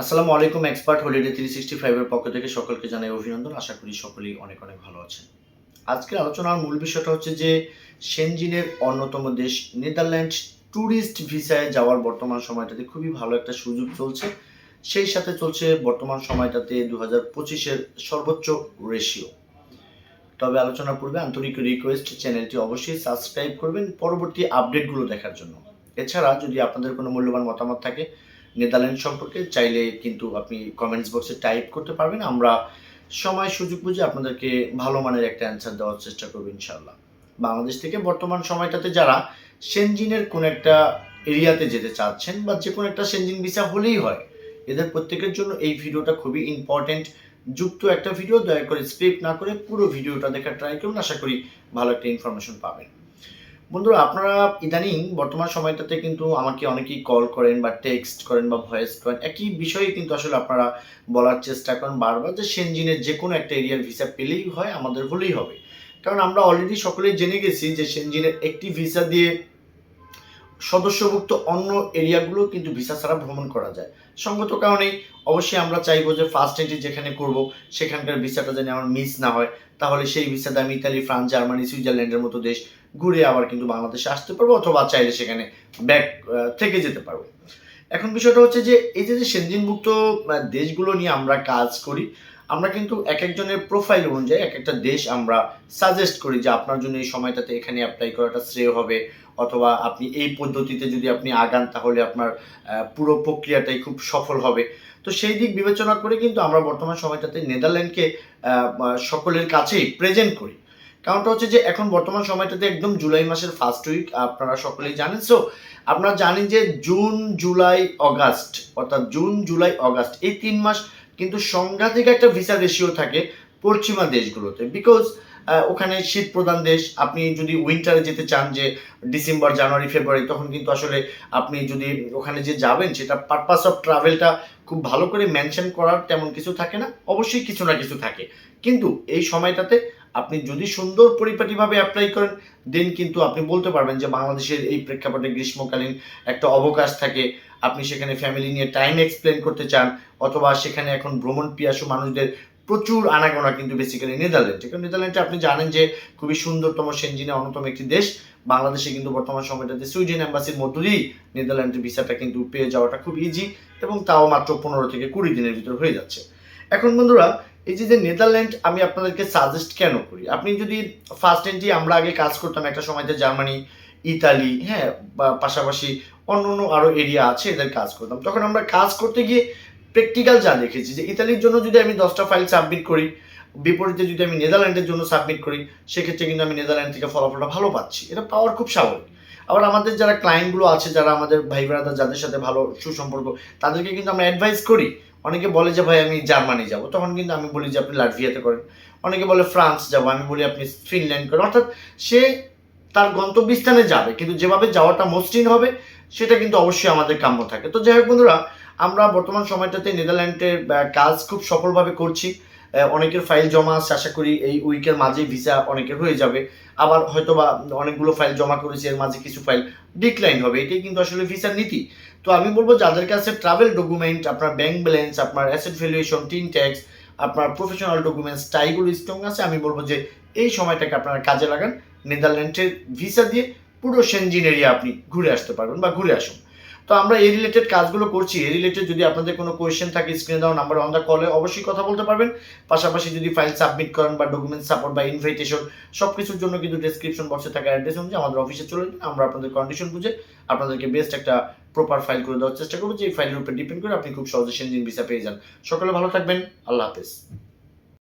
আসসালামু আলাইকুম expert holiday three sixty ফাইভের পক্ষ থেকে সকলকে জানাই অভিনন্দন। আশা করি সকলেই অনেক অনেক ভালো আছেন। আজকের আলোচনার মূল বিষয়টা হচ্ছে যে সেনজিনের অন্যতম দেশ নেদারল্যান্ড ট্যুরিস্ট ভিসায় যাওয়ার বর্তমান সময়টাতে খুবই ভালো একটা সুযোগ চলছে। সেই সাথে চলছে বর্তমান সময়টাতে দু হাজার পঁচিশের সর্বোচ্চ রেশিও তবে আলোচনার পূর্বে আন্তরিক রিকোয়েস্ট চ্যানেলটি অবশ্যই সাবস্ক্রাইব করবেন, পরবর্তী আপডেটগুলো দেখার জন্য। এছাড়া যদি আপনাদের কোনো মূল্যবান মতামত থাকে নেদারল্যান্ড সম্পর্কে চাইলে কিন্তু আপনি কমেন্টস বক্সে টাইপ করতে পারবেন। আমরা সময়, সুযোগ বুঝে আপনাদেরকে ভালো মানের একটা অ্যান্সার দেওয়ার চেষ্টা করব ইনশাল্লাহ বাংলাদেশ থেকে বর্তমান সময়টাতে যারা সেনজিনের কোন একটা এরিয়াতে যেতে চাচ্ছেন বা যে কোনো একটা সেনজিন ভিসা হলেই হয়, এদের প্রত্যেকের জন্য এই ভিডিওটা খুবই ইম্পর্টেন্ট যুক্ত একটা ভিডিও, দয়া করে স্ক্রিপ্ট না করে পুরো ভিডিওটা দেখার ট্রাই করুন। আশা করি ভালো একটা ইনফরমেশন পাবেন। বন্ধুরা, আপনারা ইদানিং বর্তমান সময়টাতে কিন্তু আমাকে অনেকেই কল করেন বা টেক্সট করেন বা ভয়েস করেন। একই বিষয়ে কিন্তু আসলে আপনারা বলার চেষ্টা করেন বারবার যে সেনজিনের যে কোনো একটা এরিয়ার ভিসা পেলেই হয়, আমাদের হলেই হবে। কারণ আমরা অলরেডি সকলেই জেনে গেছি যে সেনজিনের একটি ভিসা দিয়ে সদস্যভুক্ত অন্য এরিয়াগুলো কিন্তু ভিসা ছাড়া ভ্রমণ করা যায়। সঙ্গত কারণেই অবশ্যই আমরা চাইব যে ফার্স্ট এন্ট্রি যেখানে করব, সেখানকার ভিসাটা যেন আমার মিস না হয়। তাহলে সেই ভিসাতে আমি ইতালি, ফ্রান্স, জার্মানি, সুইজারল্যান্ডের মতো দেশ ঘুরে আবার কিন্তু বাংলাদেশে আসতে পারব অথবা চাইলে সেখানে ব্যাক থেকে যেতে পারব। এখন বিষয়টা হচ্ছে যে এই যে সেনজিনভুক্ত দেশগুলো নিয়ে আমরা কাজ করি, আমরা কিন্তু এক একজনের প্রোফাইল অনুযায়ী এক একটা দেশ আমরা সাজেস্ট করি যে আপনার জন্য এই সময়টাতে এখানে অ্যাপ্লাই করাটা শ্রেয় হবে। অথবা আপনি এই পদ্ধতিতে যদি আপনি আগান, তাহলে আপনার পুরো প্রক্রিয়াটাই খুব সফল হবে। তো সেই দিক বিবেচনা করে কিন্তু আমরা বর্তমান সময়টাতে নেদারল্যান্ডকে সকলের কাছেই প্রেজেন্ট করি। কারণটা হচ্ছে যে এখন বর্তমান সময়টাতে একদম জুলাই মাসের ফার্স্ট উইক আপনারা সকলেই জানেন। সো আপনারা জানেন যে জুন, জুলাই, অগাস্ট, অর্থাৎ জুন, জুলাই, অগাস্ট, এই তিন মাস কিন্তু সংঘাতিক একটা ভিসা রেশিও থাকে। পশ্চিমা দেশগুলোতে বিকজ ওখানে শীত প্রধান দেশ। আপনি যদি উইন্টারে যেতে চান যে ডিসেম্বর জানুয়ারি ফেব্রুয়ারি তখন কিন্তু আসলে আপনি যদি ওখানে যে যাবেন, সেটা পারপাস অফ ট্রাভেলটা খুব ভালো করে মেনশন করার তেমন কিছু থাকে না। অবশ্যই কিছু না কিছু থাকে। কিন্তু এই সময়টাতে আপনি যদি সুন্দর পরিপাটিভাবে অ্যাপ্লাই করেন দেন কিন্তু আপনি বলতে পারবেন যে বাংলাদেশের এই প্রেক্ষাপটে গ্রীষ্মকালীন একটা অবকাশ থাকে। আপনি সেখানে ফ্যামিলি নিয়ে টাইম এক্সপ্লেন করতে চান, অথবা সেখানে এখন ভ্রমণ পিয়াসু মানুষদের প্রচুর আনাগোনা কিন্তু বেসিক্যালি নেদারল্যান্ডে কারণ নেদারল্যান্ডে আপনি জানেন যে খুবই সুন্দরতম সেনজিনে অন্যতম একটি দেশ। বাংলাদেশে কিন্তু বর্তমান সময়টাতে সুইডেন অ্যাম্বাসির মধ্য দিয়েই নেদারল্যান্ডের ভিসাটা কিন্তু পেয়ে যাওয়াটা খুব ইজি এবং তাও মাত্র পনেরো থেকে কুড়ি দিনের ভিতর হয়ে যাচ্ছে। এখন বন্ধুরা, এই যে যে নেদারল্যান্ড আমি আপনাদেরকে সাজেস্ট কেন করি? আপনি যদি ফার্স্ট এন্ট্রি আমরা আগে কাজ করতাম একটা সময়তে জার্মানি ইতালি হ্যাঁ বা পাশাপাশি অন্য অন্য আরও এরিয়া আছে এদের কাজ করতাম। তখন আমরা কাজ করতে গিয়ে প্র্যাকটিক্যাল যা দেখেছি, যে ইতালির জন্য যদি আমি দশটা ফাইল সাবমিট করি, বিপরীতে যদি আমি নেদারল্যান্ডের জন্য সাবমিট করি, সেক্ষেত্রে কিন্তু আমি নেদারল্যান্ড থেকে ফলাফলটা ভালো পাচ্ছি। এটা পাওয়ার খুব স্বাভাবিক। আবার আমাদের যারা ক্লায়েন্টগুলো আছে, যারা আমাদের ভাই ব্রাদার যাদের সাথে ভালো সুসম্পর্ক, তাদেরকে কিন্তু আমরা অ্যাডভাইস করি। অনেকে বলে যে, ভাই, আমি জার্মানি যাব। তখন কিন্তু আমি বলি যে, আপনি লাটভিয়াতে করেন। অনেকে বলে, ফ্রান্স যাব। আমি বলি, আপনি ফিনল্যান্ড করেন। অর্থাৎ সে তার গন্তব্যস্থানে যাবে, কিন্তু যেভাবে যাওয়াটা মসৃণ হবে, সেটা কিন্তু অবশ্যই আমাদের কাম্য থাকে। তো যাই হোক বন্ধুরা আমরা বর্তমান সময়টাতে নেদারল্যান্ডের কাজ খুব সফলভাবে করছি। অনেকের ফাইল জমা আছে, আশা করি এই উইকের মাঝে ভিসা অনেকের হয়ে যাবে। আবার হয়তো বা অনেকগুলো ফাইল জমা করেছি, এর মাঝে কিছু ফাইল ডিক্লাইন হবে। এটাই কিন্তু আসলে ভিসার নীতি। তো আমি বলব, যাদের কাছে ট্রাভেল ডকুমেন্ট আপনার ব্যাংক ব্যালেন্স আপনার অ্যাসেট ভ্যালুয়েশন টিন ট্যাক্স আপনার প্রফেশনাল ডকুমেন্টস টাইগুলো স্ট্রং আছে, আমি বলব যে এই সময়টাকে আপনারা কাজে লাগান। নেদারল্যান্ডের ভিসা দিয়ে পুরো সেনজিন এরিয়া আপনি ঘুরে আসতে পারবেন বা ঘুরে আসুন। তো আমরা এই রিলেটেড কাজগুলো করছি। এই রিলেটেড যদি আপনাদের কোনো কোয়েশ্চেন থাকে স্ক্রিনে দেওয়া নাম্বার অন দ্য কলে অবশ্যই কথা বলতে পারবেন। পাশাপাশি যদি ফাইল সাবমিট করেন বা ডকুমেন্ট সাপোর্ট বা ইনভাইটেশন সব কিছুর জন্য কিন্তু ডেসক্রিপশন বক্সে থাকা অ্যাড্রেস অনুযায়ী আমাদের অফিসে চলে আমরা আপনাদের কন্ডিশন বুঝে আপনাদেরকে বেস্ট একটা প্রপার ফাইল করে দেওয়ার চেষ্টা করব। যে এই ফাইলের উপর ডিপেন্ড করে আপনি খুব সহজে সেনজিন ভিসা পেয়ে যান। সকলে ভালো থাকবেন। আল্লাহ হাফেজ।